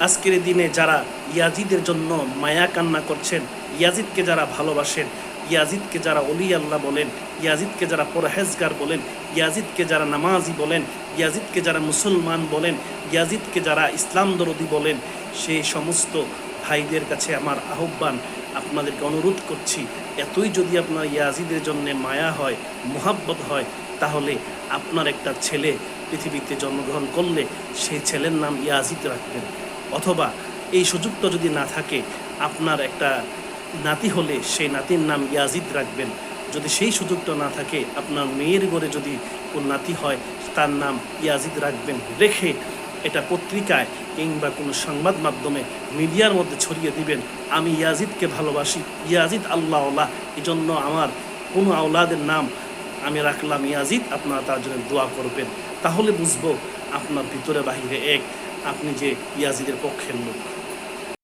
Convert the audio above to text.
আজকের দিনে যারা ইয়াজিদের জন্য মায়া কান্না করছেন, ইয়াজিদকে যারা ভালোবাসেন, ইয়াজিদকে যারা অলি আল্লাহ বলেন, ইয়াজিদকে যারা পরহেজগার বলেন, ইয়াজিদকে যারা নামাজি বলেন, ইয়াজিদকে যারা মুসলমান বলেন, ইয়াজিদকে যারা ইসলাম দরদি বলেন, সেই সমস্ত ভাইদের কাছে আমার আহ্বান, আপনাদেরকে অনুরোধ করছি, এতই যদি আপনার ইয়াজিদের জন্য মায়া হয়, মোহাব্বত হয়, তাহলে আপনার একটা ছেলে পৃথিবীতে জন্মগ্রহণ করলে সেই ছেলের নাম ইয়াজিদ রাখবেন। অথবা এই সুযোগটা যদি না থাকে, আপনার একটা নাতি হলে সেই নাতির নাম ইয়াজিদ রাখবেন। যদি সেই সুযোগটা না থাকে, আপনার মেয়ের ঘরে যদি কোন নাতি হয়, তার নাম ইয়াজিদ রাখবেন। রেখে এটা পত্রিকায় কিংবা কোনো সংবাদ মাধ্যমে মিডিয়ার মধ্যে ছড়িয়ে দিবেন, আমি ইয়াজিদকে ভালোবাসি, ইয়াজিদ আল্লাহ আল্লাহ এই জন্য আমার কোনো আওলাদের নাম আমি রাখলাম, ইয়াজিদ, আপনারা তার জন্য দোয়া করবেন। তাহলে বুঝব আপনার ভিতরে বাহিরে এক আপনি যে ইয়াজিদের পক্ষের লোক।